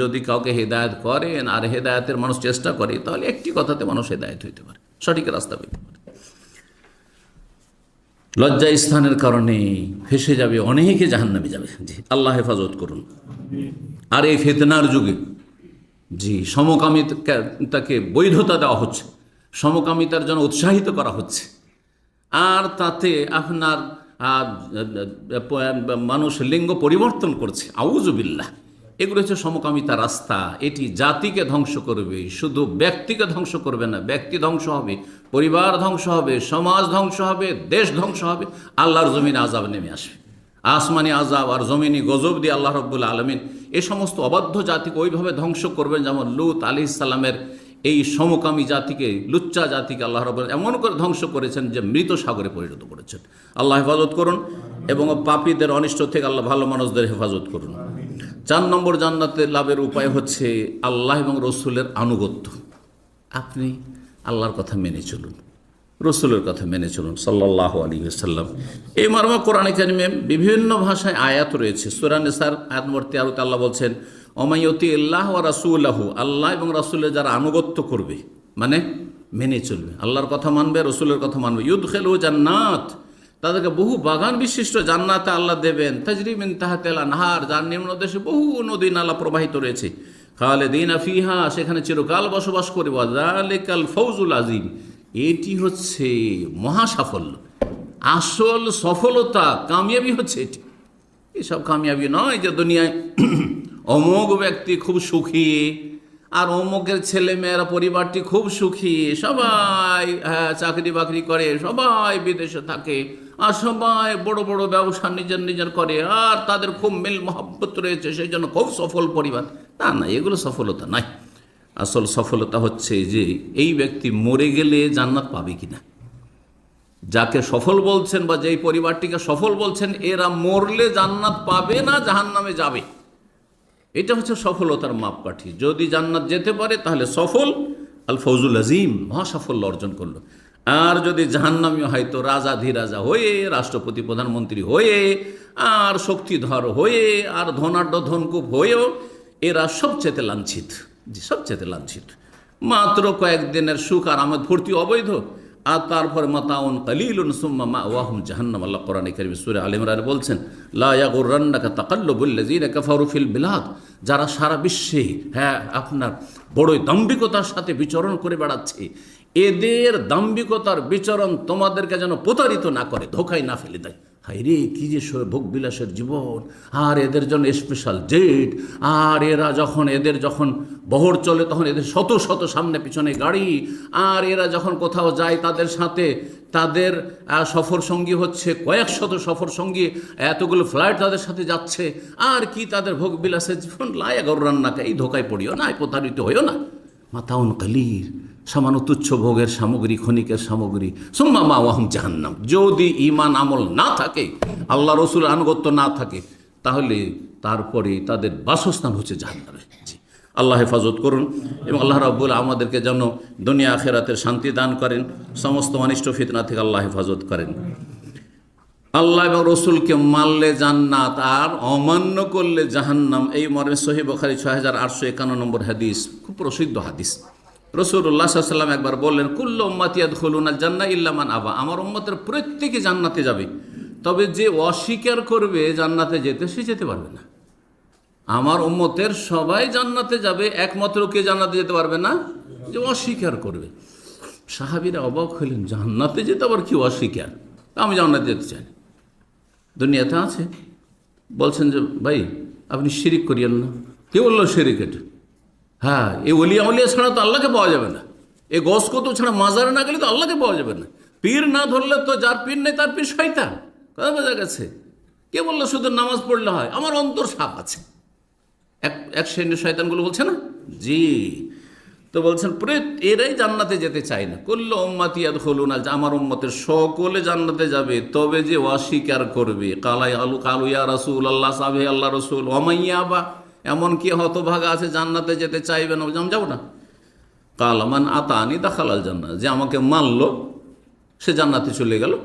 যদি কাউকে হেদায়ত করেন আর হেদায়তের মানুষ চেষ্টা করে, তাহলে একটি কথাতে মানুষ হেদায়ত হইতে পারে, সঠিক রাস্তা পেতে পারে। লজ্জা স্থানের কারণে ফেসে যাবে, অনেকে জাহান্নামে যাবে। জি, আল্লাহ হেফাজত করুন। আর এই ফেতনার যুগে, জি, সমকামিতাকে বৈধতা দেওয়া হচ্ছে, সমকামিতার জন্য উৎসাহিত করা হচ্ছে। আর তাতে আপনার মানুষ লিঙ্গ পরিবর্তন করছে। আউজুবিল্লাহ এগুলো হচ্ছে সমকামিতা রাস্তা। এটি জাতিকে ধ্বংস করবে, শুধু ব্যক্তিকে ধ্বংস করবে না, ব্যক্তি ধ্বংস হবে, পরিবার ধ্বংস হবে, সমাজ ধ্বংস হবে, দেশ ধ্বংস হবে, আল্লাহর জমিনে আজাব নেমে আসবে। আসমানি আজাব আর জমিনি গজব দিয়ে আল্লাহ রব্বুল আলমিন এ সমস্ত অবাধ্য জাতিকে ওইভাবে ধ্বংস করবেন যেমন লুত আলি ইসাল্লামের এই সমকামী জাতিকে, লুচ্চা জাতিকে আল্লাহ রব এমন করে ধ্বংস করেছেন যে মৃত সাগরে পরিণত করেছেন। আল্লাহ হেফাজত করুন এবং পাপীদের অনিষ্ট থেকে আল্লাহ ভালো মানুষদের হেফাজত করুন। চার নম্বর জান্নাতে লাভের উপায় হচ্ছে আল্লাহ এবং রসুলের আনুগত্য। আপনি আল্লাহর কথা মেনে চলুন, রসুলের কথা মেনে চলুন সাল্লাহ আলী সাল্লাম এই মর্মে কোরআন কারিমে বিভিন্ন ভাষায় আয়াত রয়েছে। সুরানিসার আয়াত নম্বর তেরোতে আল্লাহ বলছেন অমায়তি আল্লাহ ও রাসুল্লাহু আল্লাহ এবং রাসুলের যারা আনুগত্য করবে মানে মেনে চলবে। আল্লাহর কথা মানবে, রসুলের কথা মানবে। ইউদ খেলু জান্নাত তাদেরকে বহু বাগান বিশিষ্ট জান্নাতে আল্লাহ দেবেন। তাজরিমিন তাহাতেলা নাহার যার নিম্ন দেশে বহু নদী নালা প্রবাহিত রয়েছে। খালে দিন আফিহা সেখানে চিরকাল বসবাস করে। ওয়াজালেকাল ফৌজুল আজিম এটি হচ্ছে মহা সাফল্য আসল সফলতা কামিয়াবি হচ্ছে এটি। এসব কামিয়াবি নয় যে দুনিয়ায় অমোঘ ব্যক্তি খুব সুখী আর অমুকের ছেলে মেয়েরা পরিবারটি খুব সুখী। সবাই হ্যাঁ চাকরি বাকরি করে, সবাই বিদেশে থাকে। আর সবাই বড় বড় ব্যবসা নিজের নিজের করে, আর তাদের খুব মিল মহব্বত রয়েছে, সেই জন্য খুব সফল পরিবার। তা না, এগুলো সফলতা নাই। আসল সফলতা হচ্ছে যে, এই ব্যক্তি মরে গেলে জান্নাত পাবে কিনা। যাকে সফল বলছেন বা যেই পরিবারটিকে সফল বলছেন, এরা মরলে জান্নাত পাবে না, জাহান্নামে যাবে। এটা হচ্ছে সফলতার মাপকাঠি। যদি জান্নাত যেতে পারে, তাহলে সফল আল ফৌজুল আজিম মহা সাফল্য অর্জন করল। আর যদি জাহান্নামী হয় তো রাজা ধীরাজা হয়ে, রাষ্ট্রপতি, প্রধানমন্ত্রী হয়ে, আর শক্তিধর হয়ে, আর ধনাঢ্য ধনকুপ হয়েও এরা সবচেয়ে লাঞ্ছিত। জি, সবচেয়ে লাঞ্ছিত। মাত্র কয়েকদিনের সুখ আর আমোদ ফুর্তি অবৈধ, আর তারপরে মাতাউন কালিলুন সুম্মা মা ওয়াহুম জাহান্নাম। আল্লাহ কোরআনে কারিম সূরা আল ইমরান বলছেন, লা ইয়াগুররান্নাকা তাকাল্লুবুল লাযিনা কাফারু ফিল বিলাদ। যারা সারা বিশ্বে হ্যাঁ আপনার বড়ই দাম্ভিকতার সাথে বিচরণ করে বেড়াচ্ছে এদের দাম্ভিকতার বিচরণ তোমাদেরকে যেন প্রতারিত না করে, ধোকায় না ফেলে দেয়। হাই রে, কী যে ভোগ বিলাসের জীবন। আর এদের জন্য স্পেশাল জেট আর এরা যখন, এদের যখন বহর চলে, তখন এদের শত শত সামনে পিছনে গাড়ি। আর এরা যখন কোথাও যায়, তাদের সাথে তাদের সফর সঙ্গী হচ্ছে কয়েক শত সফর সঙ্গী। এতগুলো ফ্লাইট তাদের সাথে যাচ্ছে। আর কি তাদের ভোগ বিলাসের জীবন? লায়া গৌরান্নাকে এই ধোকায় পড়িও না, প্রতারিত হইও না। মাতাউন কালির, সামান্য তুচ্ছ ভোগের সামগ্রী, ক্ষণিকের সামগ্রী। সুম্মা মা ওয়াহম জাহান্নাম। যদি ইমান আমল না থাকে, আল্লাহ রসুল আনুগত্য না থাকে, তাহলে তারপরে তাদের বাসস্থান হচ্ছে জাহান্নামে। আল্লাহ হেফাজত করুন এবং আল্লাহ রাব্বুল আমাদেরকে যেন দুনিয়া আখেরাতের শান্তি দান করেন, সমস্ত অনিষ্ট ফিতনা থেকে আল্লাহ হেফাজত করেন। আল্লাহ এবং রসুলকে মানলে জান্নাত আর অমান্য করলে জাহান্নাম, এই মর্মে সহি বখারি ছয় হাজার আটশো একান্ন নম্বর হাদিস। খুব প্রসিদ্ধ হাদিস। রসুল্লাহ সাল্লাম একবার বললেন, কুল্ল উম্মাতিয়াদ খুলুনা জান্না ইল্লামান আবা। আমার উম্মতের প্রত্যেকে জান্নাতে যাবে। তবে যে অস্বীকার করবে জান্নাতে যেতে, সে যেতে পারবে না। আমার উম্মতের সবাই জান্নাতে যাবে, একমাত্র কে জান্নাতে যেতে পারবে না? যে অস্বীকার করবে। সাহাবিরা অবাক হইলেন, জান্নাতে যেতে আবার কি অস্বীকার? আমি জান্নাতে যেতে চাই। দুনিয়াতে আছে। বলছেন যে, ভাই, আপনি শিরিক করিয়েন না। কে বলল শিরিক এটা? হ্যাঁ এই অলিয়া অলিয়া ছাড়া তো আল্লাহকে পাওয়া যাবে না। এই গস কত ছাড়া মাজারে না গেলে তো আল্লাহকে পাওয়া যাবে না। পীর না ধরলে তো যার পীর নেই, তার পীর শয়তান। কথা বোঝা গেছে? কে বলল শুধু নামাজ পড়লে হয়? আমার অন্তর সাপ আছে। এক এক শ্রেণির শয়তানগুলো বলছে না? জি। তো বলছেন এরাই জান্নাতে যেতে চায় না। করল উম্মাতিয়াদ হলুন আল আমার উম্মতের সকলে জান্নাতে যাবে। তবে যে অস্বীকার করবে। কালাই আলু, কালু ইয়া রসুল আল্লাহ সাবে আল্লাহ রসুল অমাইয়া বা এমন কি হতভাগা আছে জান্নাতে যেতে চাইবে না। আমি যাব না। কালামান আতানি দাখালাল জান্নাত যে আমাকে মানলো সে জান্নাতে চলে গেল।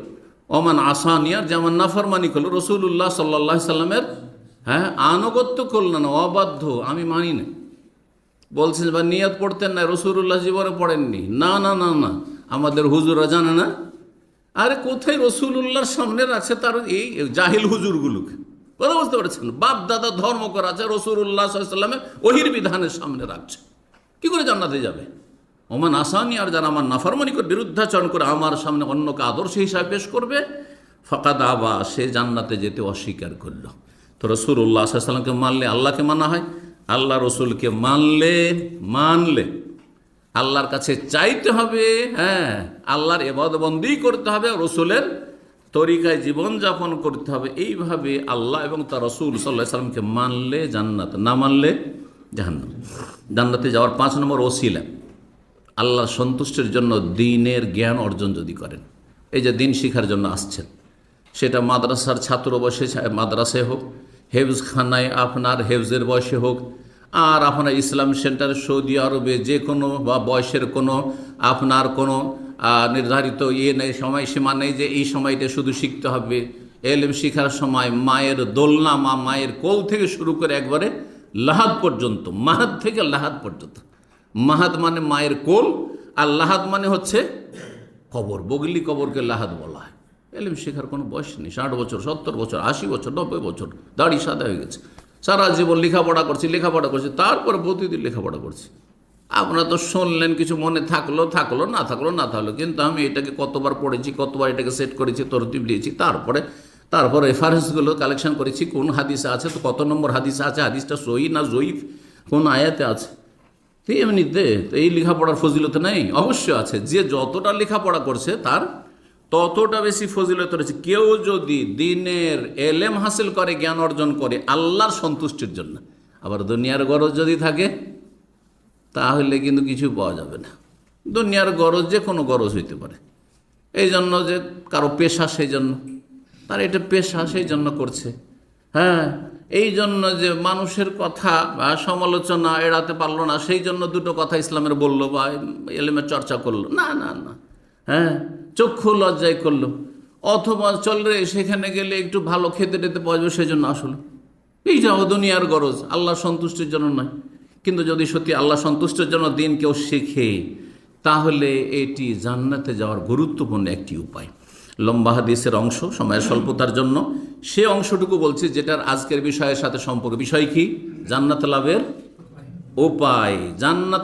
ওমান আসানিয়ার যে আমার নাফরমানি করল রসুল্লাহ সাল্লাহ সাল্লামের হ্যাঁ আনুগত্য করল না। অবাধ্য, আমি মানি না। বলছেন বা নিয়ত পড়তেন না রসুরুল্লাহ জীবনে পড়েননি। না না না না, আমাদের হুজুরা জানে না। আরে, কোথায় রসুল্লাহর সামনে আছে তার এই জাহিল হুজুরগুলোকে? কথা বুঝতে পারছেন? বাপ দাদা ধর্ম করা আছে রসুল্লাহ সাল্লামের ওহির বিধানের সামনে রাখছে। কি করে জান্নাতে যাবে? ওমান আসানি আর যারা আমার নাফরমানি করে বিরুদ্ধাচরণ করে আমার সামনে অন্যকে আদর্শ হিসাবে পেশ করবে ফাঁকা দাবা সে জান্নাতে যেতে অস্বীকার করল। তো রসুল্লাহ সাল্লামকে মানলে আল্লাহকে মানা হয়। আল্লাহ রসুলকে মানলে মানলে। আল্লাহর কাছে চাইতে হবে হ্যাঁ আল্লাহর এবাদবন্দি করতে হবে রসুলের তরিকায় জীবনযাপন করতে হবে। এইভাবে আল্লাহ এবং তার রসুল সাল্লাহ সাল্লামকে মানলে জান্নাত, না মানলে জাহান্নাম। জান্নাতে যাওয়ার পাঁচ নম্বর ওসিলা, আল্লাহর সন্তুষ্টির জন্য দিনের জ্ঞান অর্জন যদি করেন। এই যে দিন শিখার জন্য আসছেন, সেটা মাদ্রাসার ছাত্র বসে, মাদ্রাসায় হোক হেফজখানায় আপনার হেফজের বয়সে হোক, আর আপনার ইসলাম সেন্টার সৌদি আরবে যে কোনো বা বয়সের কোনো, আপনার কোনো নির্ধারিত ইয়ে নেই, সময়সীমা নেই যে এই সময়টা শুধু শিখতে হবে। এলএম শিখার সময় মায়ের দোলনা মা মায়ের কোল থেকে শুরু করে একবারে লাহাদ পর্যন্ত মাহাত থেকে লাহাদ পর্যন্ত। মাহাত মানে মায়ের কোল, আর লাহাদ মানে হচ্ছে কবর, বগলি কবরকে লাহাদ বলা হয়। এলিম শেখার কোনো বয়স নেই। ষাট বছর, সত্তর বছর, আশি বছর, নব্বই বছর, দাড়ি সাদা হয়ে গেছে। সারা জীবন লেখাপড়া করছি লেখাপড়া করছি, তারপর প্রতিদিন লেখাপড়া করছি। আপনারা তো শুনলেন, কিছু মনে থাকল থাকল, না থাকল না থাকল, কিন্তু আমি এটাকে কতবার পড়েছি, কতবার এটাকে সেট করেছি, তরতিব দিয়েছি, তারপরে, তারপর রেফারেন্সগুলো কালেকশন করেছি, কোন হাদিসে আছে, তো কত নম্বর হাদিসে আছে, হাদিসটা সহি না জয়ীফ, কোন আয়াতে আছে? তো এমনিতে তো এই লেখাপড়ার ফজিলত নেই, অবশ্যই আছে। যে যতটা লেখাপড়া করছে, তার ততটা বেশি ফজিলত রয়েছে। কেউ যদি দিনের এলেম হাসিল করে, জ্ঞান অর্জন করে, আল্লাহর সন্তুষ্টির জন্য। আবার দুনিয়ার গরজ যদি থাকে, তাহলে কিন্তু কিছু পাওয়া যাবে না। দুনিয়ার গরজ যে কোনো গরজ হইতে পারে। এই জন্য যে কারও পেশা সেই জন্য। তার এটা পেশা সেই জন্য করছে। হ্যাঁ এই জন্য যে মানুষের কথা বা সমালোচনা এড়াতে পারল না, সেই জন্য দুটো কথা ইসলামের বলল বা এলেমের চর্চা করল। না না না। হ্যাঁ চক্ষু লজ্জায় করল। অথবা চল রে সেখানে গেলে একটু ভালো খেতে টেতে পাওয়া যাবে সেই জন্য আসলো এইটাও দুনিয়ার গরজ, আল্লাহ সন্তুষ্টির জন্য নয়। কিন্তু যদি সত্যি আল্লাহ সন্তুষ্টের জন্য দিন কেউ শেখে, তাহলে এটি জান্নাতে যাওয়ার গুরুত্বপূর্ণ একটি উপায়। লম্বা হাদিসের অংশ, সময়ের স্বল্পতার জন্য। সে অংশটুকু বলছি যেটার আজকের বিষয়ের সাথে সম্পর্ক। বিষয় কি? জান্নাত লাভের উপায়। জান্নাত